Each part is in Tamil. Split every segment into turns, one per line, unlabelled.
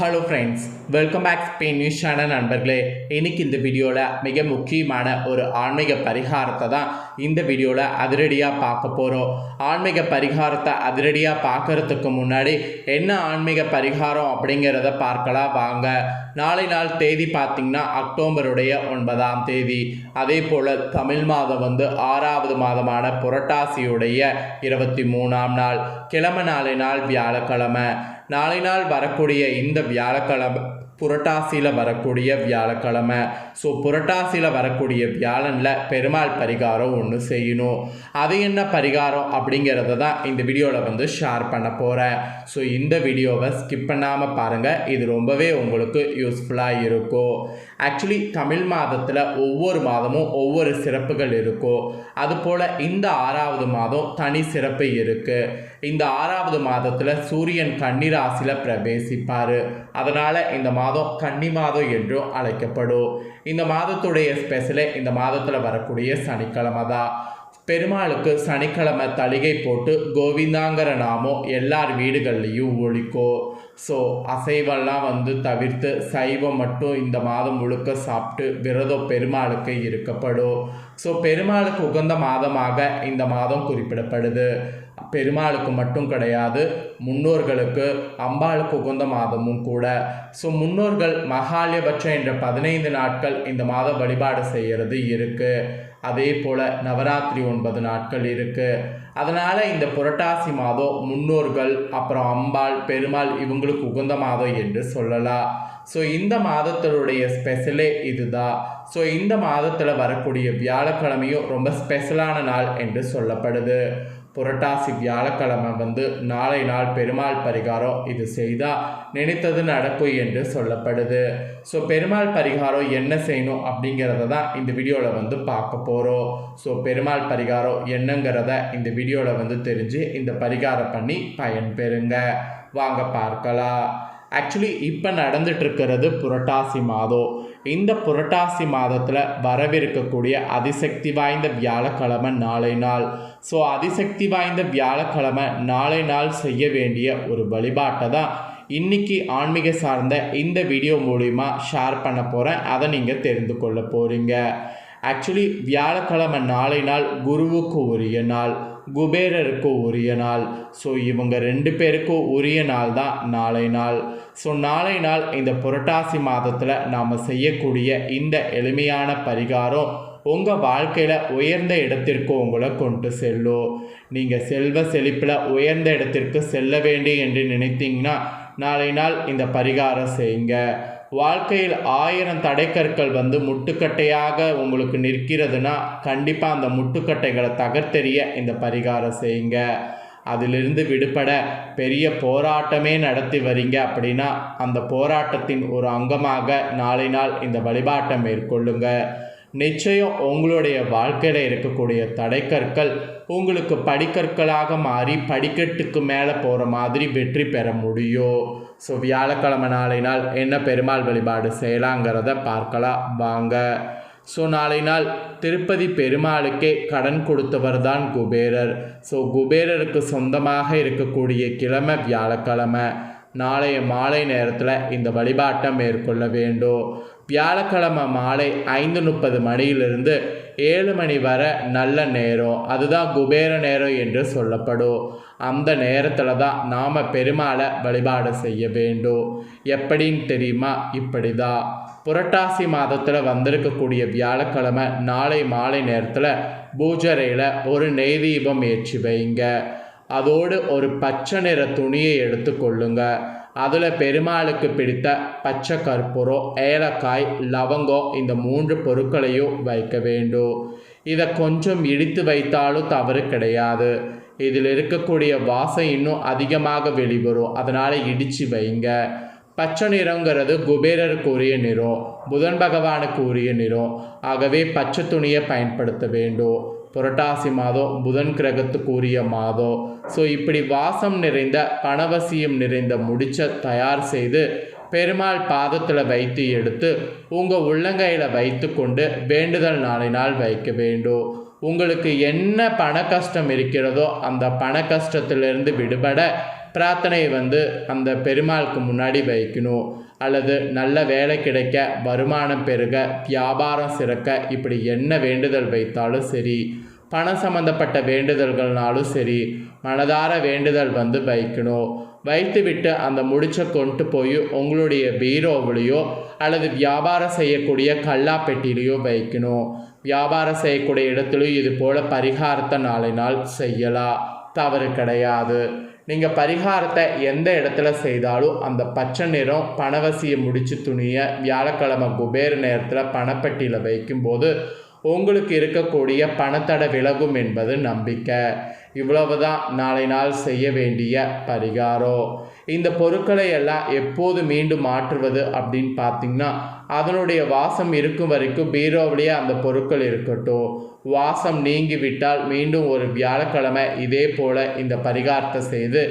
Hello friends welcome back Spain news channel நண்பர்களே. இன்னைக்கு இந்த வீடியோவில் மிக முக்கியமான ஒரு ஆன்மீக பரிகாரத்தை தான் இந்த வீடியோவில் அதிரடியாக பார்க்க போகிறோம் ஆன்மீக பரிகாரத்தை அதிரடியாக பார்க்கறதுக்கு முன்னாடி என்ன ஆன்மீக பரிகாரம் அப்படிங்கிறத பார்க்கலாம் வாங்க. நாளை நாள் தேதி பார்த்திங்கன்னா அக்டோபருடைய ஒன்பதாம் தேதி. அதே போல் தமிழ் மாதம் வந்து ஆறாவது மாதமான புரட்டாசியுடைய இருபத்தி மூணாம் நாள். கிழமை நாளை நாள் வியாழக்கிழமை. நாளை நாள் வரக்கூடிய இந்த வியாழக்கிழமை புரட்டாசியில் வரக்கூடிய வியாழக்கிழமை. ஸோ புரட்டாசியில் வரக்கூடிய வியாழனில் பெருமாள் பரிகாரம் ஒன்று செய்யணும். அது என்ன பரிகாரம் அப்படிங்கிறத தான் இந்த வீடியோவில் வந்து ஷேர் பண்ண போகிறேன் ஸோ இந்த வீடியோவை ஸ்கிப் பண்ணாமல் பாருங்கள் இது ரொம்பவே உங்களுக்கு யூஸ்ஃபுல்லாக இருக்கும். ஆக்சுவலி தமிழ் மாதத்தில் ஒவ்வொரு மாதமும் ஒவ்வொரு சிறப்புகள் இருக்கும். அதுபோல் இந்த ஆறாவது மாதம் தனி சிறப்பு இருக்குது இந்த ஆறாவது மாதத்தில் சூரியன் கன்னிராசியில் பிரவேசிப்பார். அதனால் இந்த மாதம் கன்னி மாதம் என்றும் அழைக்கப்படும். இந்த மாதத்துடைய ஸ்பெஷலே இந்த மாதத்தில் வரக்கூடிய சனிக்கிழமை தான். பெருமாளுக்கு சனிக்கிழமை தளிகை போட்டு கோவிந்தாங்கிற நாமம் எல்லார் வீடுகள்லேயும் ஒழிக்கும். ஸோ அசைவெல்லாம் வந்து தவிர்த்து சைவம் மட்டும் இந்த மாதம் முழுக்க சாப்பிட்டு விரதம் பெருமாளுக்கு இருக்கப்படும். ஸோ பெருமாளுக்கு உகந்த மாதமாக இந்த மாதம் குறிப்பிடப்படுது. பெருமாளுக்கு மட்டும் கிடையாது முன்னோர்களுக்கு அம்பாளுக்கு உகந்த மாதமும் கூட. ஸோ முன்னோர்கள் மகாலயபட்சம் என்ற பதினைந்து நாட்கள் இந்த மாதம் வழிபாடு செய்கிறது இருக்குது அதே போல் நவராத்திரி ஒன்பது நாட்கள் இருக்குது அதனால் இந்த புரட்டாசி மாதம் முன்னோர்கள் அப்புறம் அம்பாள் பெருமாள் இவங்களுக்கு உகந்த மாதம் என்று சொல்லலாம். ஸோ இந்த மாதத்தினுடைய ஸ்பெஷலே இதுதான் ஸோ இந்த மாதத்தில் வரக்கூடிய வியாழக்கிழமையும் ரொம்ப ஸ்பெஷலான நாள் என்று சொல்லப்படுது. புரட்டாசி வியாழக்கிழமை வந்து நாளை நாள் பெருமாள் பரிகாரம் இது செய்தால் நினைத்தது நடக்கும் என்று சொல்லப்படுது. ஸோ பெருமாள் பரிகாரம் என்ன செய்யணும் அப்படிங்கிறத தான் இந்த வீடியோவில் வந்து பார்க்க போகிறோம் ஸோ பெருமாள் பரிகாரம் என்னங்கிறத இந்த வீடியோவில் வந்து தெரிஞ்சு இந்த பரிகாரம் பண்ணி பயன்பெறுங்க. வாங்க பார்க்கலாம். ஆக்சுவலி இப்போ நடந்துட்டுருக்கிறது புரட்டாசி மாதம். இந்த புரட்டாசி மாதத்தில் வரவிருக்கக்கூடிய அதிசக்தி வாய்ந்த வியாழக்கிழமை நாளை நாள். ஸோ அதிசக்தி வாய்ந்த வியாழக்கிழமை நாளை நாள் செய்ய வேண்டிய ஒரு வழிபாட்டை தான் இன்றைக்கி ஆன்மீக சார்ந்த இந்த வீடியோ மூலிமா ஷேர் பண்ண போகிறேன் அதை நீங்கள் தெரிந்து கொள்ள போகிறீங்க ஆக்சுவலி வியாழக்கிழமை நாளை நாள் குருவுக்கு உரிய நாள் குபேரருக்கு உரிய நாள். ஸோ இவங்க ரெண்டு பேருக்கும் உரிய நாள் தான் நாளை நாள். ஸோ நாளை நாள் இந்த புரட்டாசி மாதத்தில் நாம் செய்யக்கூடிய இந்த எளிமையான பரிகாரம் உங்கள் வாழ்க்கையில் உயர்ந்த இடத்திற்கு உங்களை கொண்டு செல்லும். நீங்கள் செல்வ செழிப்பில் உயர்ந்த இடத்திற்கு செல்ல வேண்டும் என்று நினைத்தீங்கன்னா நாளை நாள் இந்த பரிகாரம் செய்யுங்க. வாழ்க்கையில் ஆயிரம் தடைக்கற்கள் வந்து முட்டுக்கட்டையாக உங்களுக்கு நிற்கிறதுனா கண்டிப்பாக அந்த முட்டுக்கட்டைகளை தகர்த்தெறிய இந்த பரிகாரம் செய்யுங்க. அதிலிருந்து விடுபட பெரிய போராட்டமே நடத்தி வரீங்க அப்படின்னா அந்த போராட்டத்தின் ஒரு அங்கமாக நாளை நாள் இந்த வழிபாட்டை மேற்கொள்ளுங்க. நிச்சயம் உங்களுடைய வாழ்க்கையில் இருக்கக்கூடிய தடைக்கற்கள் உங்களுக்கு படிக்கற்களாக மாறி படிக்கட்டுக்கு மேலே போகிற மாதிரி வெற்றி பெற முடியும். ஸோ வியாழக்கிழமை நாளை நாள் என்ன பெருமாள் வழிபாடு செய்யலாங்கிறத பார்க்கலாம் வாங்க. ஸோ நாளை நாள் திருப்பதி பெருமாளுக்கே கடன் கொடுத்தவர் தான் குபேரர். ஸோ குபேரருக்கு சொந்தமாக இருக்கக்கூடிய கிழமை வியாழக்கிழமை. நாளைய மாலை நேரத்தில் இந்த வழிபாட்டை மேற்கொள்ள வேண்டும். வியாழக்கிழமை மாலை ஐந்து முப்பது மணியிலிருந்து ஏழு மணி வரை நல்ல நேரம். அதுதான் குபேர நேரம் என்று சொல்லப்படும். அந்த நேரத்தில் தான் நாம் பெருமாளை வழிபாடு செய்ய வேண்டும். எப்படின்னு தெரியுமா? இப்படி தான் புரட்டாசி மாதத்தில் வந்திருக்கக்கூடிய வியாழக்கிழமை நாளை மாலை நேரத்தில் பூஜரையில் ஒரு நெய் தீபம் ஏற்றி வைங்க. அதோடு ஒரு பச்சை நிற துணியை எடுத்துக்கொள்ளுங்க அதில் பெருமாளுக்கு பிடித்த பச்சை கற்பூரம் ஏலக்காய் லவங்கம் இந்த மூன்று பொருட்களையும் வைக்க வேண்டும். இதை கொஞ்சம் இடித்து வைத்தாலும் தவறு கிடையாது. இதில் இருக்கக்கூடிய வாசம் இன்னும் அதிகமாக வெளிவரும். அதனால் இடித்து வைங்க. பச்சை நிறங்கிறது குபேரருக்கு உரிய நிறம் புதன் பகவானுக்கு உரிய நிறம். ஆகவே பச்சை துணியை பயன்படுத்த வேண்டும். புரட்டாசி மாதம் புதன் கிரகத்துக்கு உரிய மாதம். ஸோ இப்படி வாசம் நிறைந்த பணவசியம் நிறைந்த முடிச்ச தயார் செய்து பெருமாள் பாதத்தில் வைத்து எடுத்து உங்கள் உள்ளங்கையில் வைத்து கொண்டு வேண்டுதல் நாளை நாள் வைக்க வேண்டும். உங்களுக்கு என்ன பண கஷ்டம் இருக்கிறதோ அந்த பண கஷ்டத்திலிருந்து விடுபட பிரார்த்தனை வந்து அந்த பெருமாளுக்கு முன்னாடி வைக்கணும். அல்லது நல்ல வேலை கிடைக்க வருமானம் பெருக வியாபாரம் சிறக்க இப்படி என்ன வேண்டுதல் வைத்தாலும் சரி பணம் சம்மந்தப்பட்ட வேண்டுதல்கள்னாலும் சரி மனதார வேண்டுதல் வந்து வைக்கணும். வைத்துவிட்டு அந்த முடிச்சை கொண்டு போய் உங்களுடைய பீரோவிலையோ அல்லது வியாபாரம் செய்யக்கூடிய கல்லாப்பெட்டிலையோ வைக்கணும். வியாபாரம் செய்யக்கூடிய இடத்துலையும் இது போல் பரிகாரத்தை நாளை நாள் செய்யலாம். தவறு கிடையாது. நீங்கள் பரிகாரத்தை எந்த இடத்துல செய்தாலும் அந்த பச்சை நிறம் பணவசியை முடிச்சு துணியை வியாழக்கிழமை குபேர நேரத்தில் பணப்பெட்டியில் வைக்கும்போது உங்களுக்கு இருக்கக்கூடிய பணத்தடை விலகும் என்பது நம்பிக்கை. இவ்வளவுதான் நாளை நாள் செய்ய வேண்டிய பரிகாரம். இந்த பொருட்களை எல்லாம் எப்போது மீண்டும் மாற்றுவது அப்படின்னு பார்த்தீங்கன்னா அதனுடைய வாசம் இருக்கும் வரைக்கும் பீரோவிலேயே அந்த பொருட்கள் இருக்கட்டும். வாசம் நீங்கிவிட்டால் மீண்டும் ஒரு வியாழக்கிழமை இதே போல் இந்த பரிகாரத்தை செய்து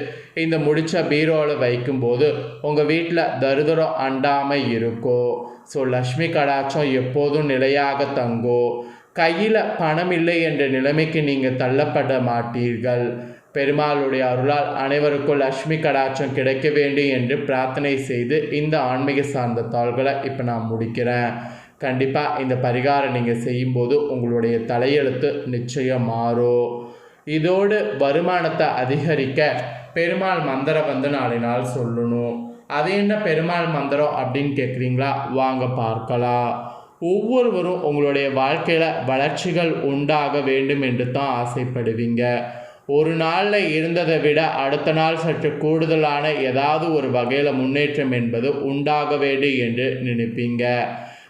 இந்த முடிச்ச பீரோவில் வைக்கும்போது உங்கள் வீட்டில் தருதரம் அண்டாமல் இருக்கும் ஸோ லக்ஷ்மி கடாட்சம் எப்போதும் நிலையாக தங்கும் கையில் பணம் இல்லை என்ற நிலைமைக்கு நீங்கள் தள்ளப்பட மாட்டீர்கள். பெருமாளுடைய அருளால் அனைவருக்கும் லக்ஷ்மி கடாட்சம் கிடைக்க வேண்டும் என்று பிரார்த்தனை செய்து இந்த ஆன்மீக சார்ந்த தாள்களை இப்போ நான் முடிக்கிறேன். கண்டிப்பாக இந்த பரிகாரம் நீங்கள் செய்யும்போது உங்களுடைய தலையெழுத்து நிச்சயம் மாறும் இதோடு வருமானத்தை அதிகரிக்க பெருமாள் மந்திரம் வந்து நாளை நாள் சொல்லணும். அது என்ன பெருமாள் மந்திரம் அப்படின்னு கேட்குறீங்களா வாங்க பார்க்கலாம். ஒவ்வொருவரும் உங்களுடைய வாழ்க்கையில் வளர்ச்சிகள் உண்டாக வேண்டும் என்று தான் ஆசைப்படுவீங்க. ஒரு நாளில் இருந்ததை விட அடுத்த நாள் சற்று கூடுதலான ஏதாவது ஒரு வகையில் முன்னேற்றம் என்பது உண்டாக வேண்டும் என்று நினைப்பீங்க.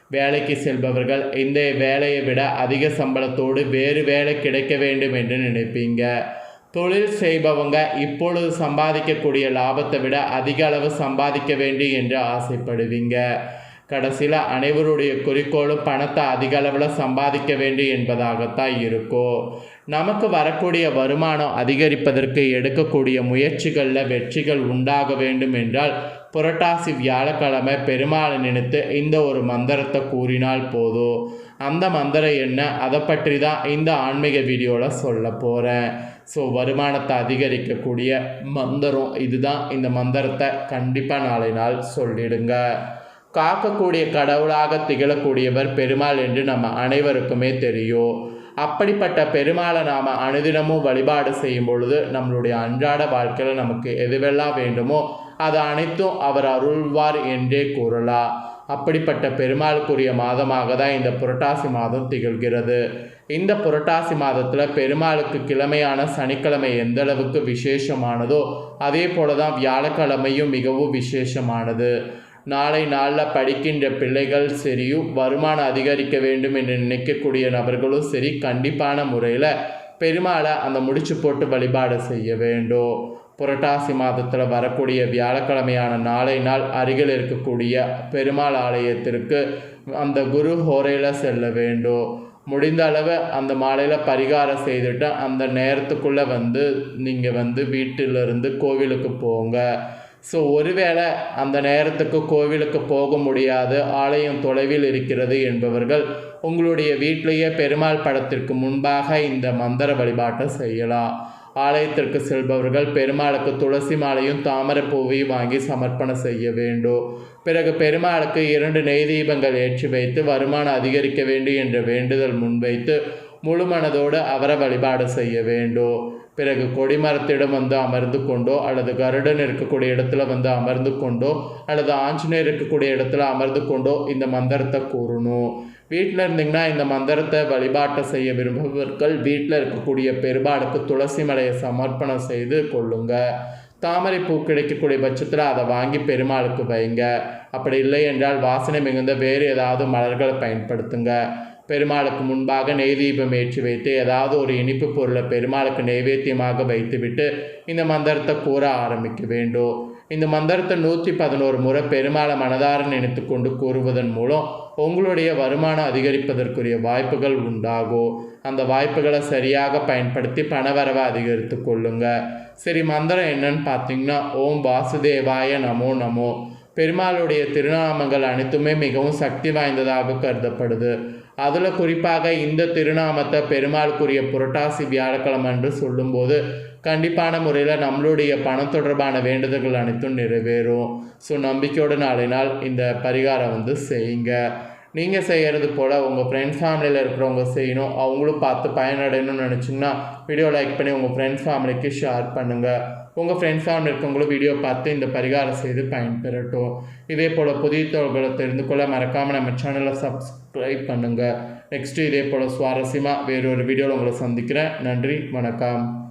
வேலைக்கு செல்பவர்கள் இந்த வேலையை விட அதிக சம்பளத்தோடு வேறு வேலை கிடைக்க வேண்டும் என்று நினைப்பீங்க. தொழில் செய்பவங்க இப்பொழுது சம்பாதிக்கக்கூடிய லாபத்தை விட அதிக அளவு சம்பாதிக்க வேண்டும் என்று ஆசைப்படுவீங்க. கடைசியில் அனைவருடைய குறிக்கோளும் பணத்தை அதிக அளவில் சம்பாதிக்க வேண்டும் என்பதாகத்தான் இருக்கும். நமக்கு வரக்கூடிய வருமானம் அதிகரிப்பதற்கு எடுக்கக்கூடிய முயற்சிகளில் வெற்றிகள் உண்டாக வேண்டும் என்றால் புரட்டாசி வியாழக்கிழமை பெருமாளை நினைத்து இந்த ஒரு மந்திரத்தை கூறினால் போதும் அந்த மந்திரம் என்ன? அதை பற்றி தான் இந்த ஆன்மீக வீடியோவில் சொல்ல போகிறேன் ஸோ வருமானத்தை அதிகரிக்கக்கூடிய மந்திரம் இதுதான். இந்த மந்திரத்தை கண்டிப்பாக நாளை நாள் சொல்லிடுங்க. காக்கக்கூடிய கடவுளாக திகழக்கூடியவர் பெருமாள் என்று நம்ம அனைவருக்குமே தெரியும். அப்படிப்பட்ட பெருமாளை நாம் அனுதினமும் வழிபாடு செய்யும் பொழுது நம்மளுடைய அன்றாட வாழ்க்கையில் நமக்கு எதுவெல்லாம் வேண்டுமோ அது அனைத்தும் அவர் அருள்வார் என்றே கூறலாம் அப்படிப்பட்ட பெருமாளுக்குரிய மாதமாக தான் இந்த புரட்டாசி மாதம் திகழ்கிறது. இந்த புரட்டாசி மாதத்தில் பெருமாளுக்கு கிழமையான சனிக்கிழமை எந்த அளவுக்கு விசேஷமானதோ அதே போல தான் வியாழக்கிழமையும் மிகவும் விசேஷமானது. நாளை நாளில் படிக்கின்ற பிள்ளைகள் சரியும் வருமானம் அதிகரிக்க வேண்டும் என்று நினைக்கக்கூடிய நபர்களும் சரி கண்டிப்பான முறையில் பெருமாளை அந்த முடிச்சு போட்டு வழிபாடு செய்ய வேண்டும். புரட்டாசி மாதத்தில் வரக்கூடிய வியாழக்கிழமையான நாளை நாள் அருகில் இருக்கக்கூடிய பெருமாள் ஆலயத்திற்கு அந்த குரு ஹோரையில் செல்ல வேண்டும். முடிந்த அளவு அந்த மாலையில் பரிகாரம் செய்துட்டு அந்த நேரத்துக்குள்ளே வந்து நீங்கள் வந்து வீட்டிலிருந்து கோவிலுக்கு போங்க. ஸோ ஒருவேளை அந்த நேரத்துக்கு கோவிலுக்கு போக முடியாது ஆலயம் தொலைவில் இருக்கிறது என்பவர்கள் உங்களுடைய வீட்டிலேயே பெருமாள் படத்திற்கு முன்பாக இந்த மந்திர வழிபாட்டை செய்யலாம். ஆலயத்திற்கு செல்பவர்கள் பெருமாளுக்கு துளசி மாலையும் தாமரை பூவையும் வாங்கி சமர்ப்பணம் செய்ய வேண்டும். பிறகு பெருமாளுக்கு இரண்டு நெய் தீபங்கள் ஏற்றி வைத்து வருமானம் அதிகரிக்க வேண்டும் என்ற வேண்டுதல் முன்வைத்து முழு மனதோடு அவரை வழிபாடு செய்ய வேண்டும். பிறகு கொடிமரத்திடம் வந்து அமர்ந்து கொண்டோ அல்லது கருடன் இருக்கக்கூடிய இடத்துல வந்து அமர்ந்து கொண்டோ அல்லது ஆஞ்சநேயர் இருக்கக்கூடிய இடத்துல அமர்ந்து கொண்டோ இந்த மந்திரத்தை கூறணும். வீட்டில் இருந்தீங்கன்னா இந்த மந்திரத்தை வழிபாட்டை செய்ய விரும்புபவர்கள் வீட்டில் இருக்கக்கூடிய பெருமாளுக்கு துளசி மலையை சமர்ப்பணம் செய்து கொள்ளுங்க. தாமரை பூ கிடைக்கக்கூடிய பட்சத்தில் அதை வாங்கி பெருமாளுக்கு வைங்க. அப்படி இல்லை என்றால் வாசனை மிகுந்த வேறு ஏதாவது மலர்களை பயன்படுத்துங்க. பெருமாளுக்கு முன்பாக நெய் தீபம் ஏற்றி வைத்து ஏதாவது ஒரு இனிப்பு பொருளை பெருமாளுக்கு நைவேத்தியமாக வைத்துவிட்டு இந்த மந்திரத்தை கூற ஆரம்பிக்க வேண்டும். இந்த மந்திரத்தை நூற்றி பதினோரு முறை பெருமாளை மனதார நினைத்து கொண்டு கூறுவதன் மூலம் உங்களுடைய வருமானம் அதிகரிப்பதற்குரிய வாய்ப்புகள் உண்டாகும் அந்த வாய்ப்புகளை சரியாக பயன்படுத்தி பணவரவை அதிகரித்து கொள்ளுங்க. சரி மந்திரம் என்னன்னு பார்த்தீங்கன்னா ஓம் வாசுதேவாய நமோ நமோ. பெருமாளுடைய திருநாமங்கள் அனைத்துமே மிகவும் சக்தி வாய்ந்ததாக கருதப்படுது. அதில் குறிப்பாக இந்த திருநாமத்தை பெருமாளுக்குரிய புரட்டாசி வியாழக்கிழமை என்று சொல்லும்போது கண்டிப்பான முறையில் நம்மளுடைய பணம் தொடர்பான வேண்டுதல்கள் அனைத்தும் நிறைவேறும். ஸோ நம்பிக்கையோடு நாளை நாள் இந்த பரிகாரம் வந்து செய்யுங்க. நீங்கள் செய்கிறது போல் உங்கள் ஃப்ரெண்ட்ஸ் ஃபேமிலியில் இருக்கிறவங்க செய்யணும். அவங்களும் பார்த்து பயனடையணும்னு நினச்சிங்கன்னா வீடியோ லைக் பண்ணி உங்கள் ஃப்ரெண்ட்ஸ் ஃபேமிலிக்கு ஷேர் பண்ணுங்கள் உங்கள் ஃப்ரெண்ட்ஸ் ஃபேமிலி இருக்கவங்களும் வீடியோ பார்த்து இந்த பரிகாரம் செய்து பயன்பெறட்டும். இதே போல் புதிய தொழில்களை தெரிந்து கொள்ள மறக்காமல் நம்ம சேனலை சப்ஸ்கிரைப் பண்ணுங்கள் நெக்ஸ்ட்டு இதே போல் சுவாரஸ்யமாக வேறொரு வீடியோவில் உங்களை சந்திக்கிறேன். நன்றி வணக்கம்.